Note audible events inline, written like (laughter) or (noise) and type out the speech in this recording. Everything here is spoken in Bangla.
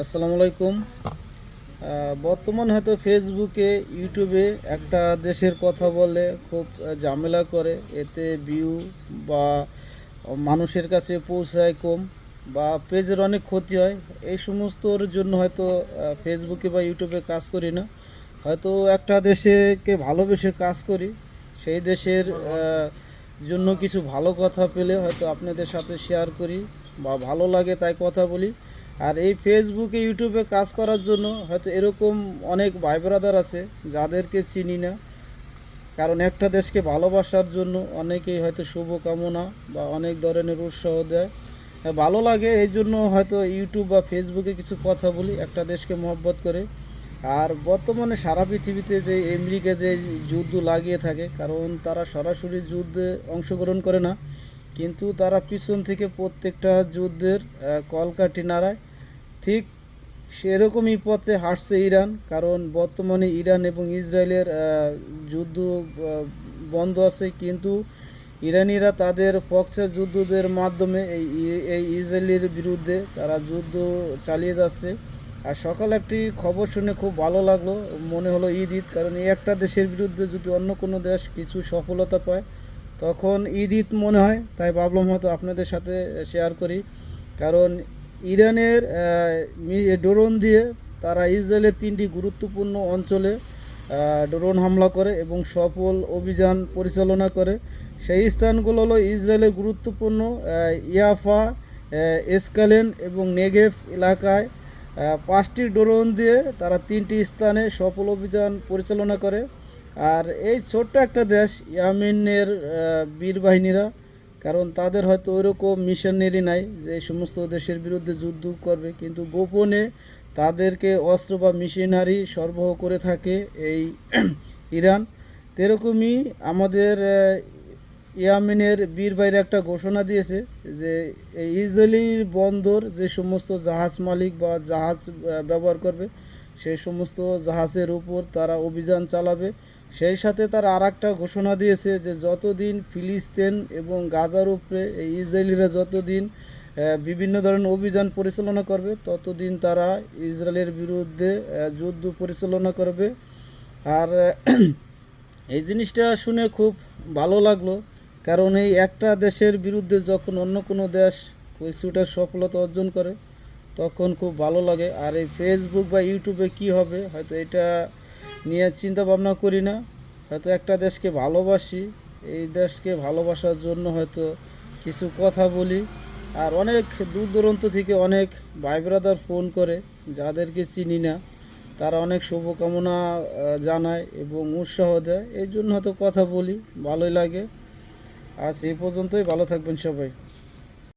আসসালামু আলাইকুম। বর্তমান হয়তো ফেসবুকে, ইউটিউবে একটা দেশের কথা বলে খুব ঝামেলা করে, এতে ভিউ বা মানুষের কাছে পৌঁছায় কম বা পেজের অনেক ক্ষতি হয়। এই সমস্তর জন্য হয়তো ফেসবুকে বা ইউটিউবে কাজ করি না। হয়তো একটা দেশেকে ভালোবেসে কাজ করি, সেই দেশের জন্য কিছু ভালো কথা পেলে হয়তো আপনাদের সাথে শেয়ার করি বা ভালো লাগে তাই কথা বলি। আর এই ফেসবুকে ইউটিউবে কাজ করার জন্য হয়তো এরকম অনেক ভাই ব্রাদার আছে যাদেরকে চিনি না। কারণ একটা দেশকে ভালোবাসার জন্য অনেকেই হয়তো শুভকামনা বা অনেক ধরনের উৎসাহ দেয়। হ্যাঁ, ভালো লাগে এই জন্য হয়তো ইউটিউব বা ফেসবুকে কিছু কথা বলি একটা দেশকে মহব্বত করে। আর বর্তমানে সারা পৃথিবীতে যে আমেরিকা যে যুদ্ধ লাগিয়ে থাকে কারণ তারা সরাসরি যুদ্ধে অংশগ্রহণ করে না কিন্তু তারা পিছন থেকে প্রত্যেকটা যুদ্ধের কলকাঠি নাড়ায়। ঠিক সেরকমই পথে হাঁটছে ইরান, কারণ বর্তমানে ইরান এবং ইসরায়েলের যুদ্ধ বন্ধ আছে। কিন্তু ইরানিরা তাদের পক্ষের যুদ্ধদের মাধ্যমে এই এই ইসরায়েলের বিরুদ্ধে তারা যুদ্ধ চালিয়ে যাচ্ছে। আর সকালে একটি খবর শুনে খুব ভালো লাগল, মনে হলো ঈদ ঈদ, কারণ এই একটা দেশের বিরুদ্ধে যদি অন্য কোনো দেশ কিছু সফলতা পায়, তখন ঈদ ঈদ মনে হয়। তাই ভাবলাম হয়তো আপনাদের সাথে শেয়ার করি, কারণ ইরানের ড্রোন দিয়ে তারা ইসরায়েলের তিনটি গুরুত্বপূর্ণ অঞ্চলে ড্রোন হামলা করে এবং সফল অভিযান পরিচালনা করে। সেই স্থানগুলো হলো ইসরায়েলের গুরুত্বপূর্ণ ইয়াফা এসকালেন এবং নেগেভ এলাকায়। পাঁচটি ড্রোন দিয়ে তারা তিনটি স্থানে সফল অভিযান পরিচালনা করে। আর এই ছোট্ট একটা দেশ ইয়ামিনের বীর বাহিনীরা কারণ তাদের হয়তো ওইরকম মিশনারি নাই যে সমস্ত দেশের বিরুদ্ধে যুদ্ধ করবে, কিন্তু গোপনে তাদেরকে অস্ত্র বা মিশনারি সরবরাহ করে থাকে এই (clears throat) ইরান। তেরকমই আমাদের ইয়ামিনের বীর বাইরে একটা ঘোষণা দিয়েছে যে এই ইসরায়েলি বন্দর যে সমস্ত জাহাজ মালিক বা জাহাজ ব্যবহার করবে সেই সমস্ত জাহাজের উপর তারা অভিযান চালাবে। সেই সাথে তারা আর একটা ঘোষণা দিয়েছে যে যতদিন ফিলিস্তিন এবং গাজার উপরে, এই ইসরায়েলিরা যতদিন বিভিন্ন ধরনের অভিযান পরিচালনা করবে, ততদিন তারা ইসরায়েলের বিরুদ্ধে যুদ্ধ পরিচালনা করবে। আর, (clears throat) এই জিনিসটা শুনে খুব ভালো লাগল, কারণ এই একটা দেশের বিরুদ্ধে যখন অন্য কোনো দেশ কিছুটা সফলতা অর্জন করে, তখন খুব ভালো লাগে। আর এই ফেসবুক বা ইউটিউবে কি হবে, হয়তো এটা নিয়ে চিন্তা ভাবনা করি না। হয়তো একটা দেশকে ভালোবাসি, এই দেশকে ভালোবাসার জন্য হয়তো কিছু কথা বলি। আর অনেক দূর দূরান্ত থেকে অনেক ভাই ব্রাদার ফোন করে, যাদেরকে চিনি না। তারা অনেক শুভকামনা জানায় এবং উৎসাহ দেয়। এই জন্য হয়তো কথা বলি, ভালোই লাগে। আজ এই পর্যন্তই, ভালো থাকবেন সবাই।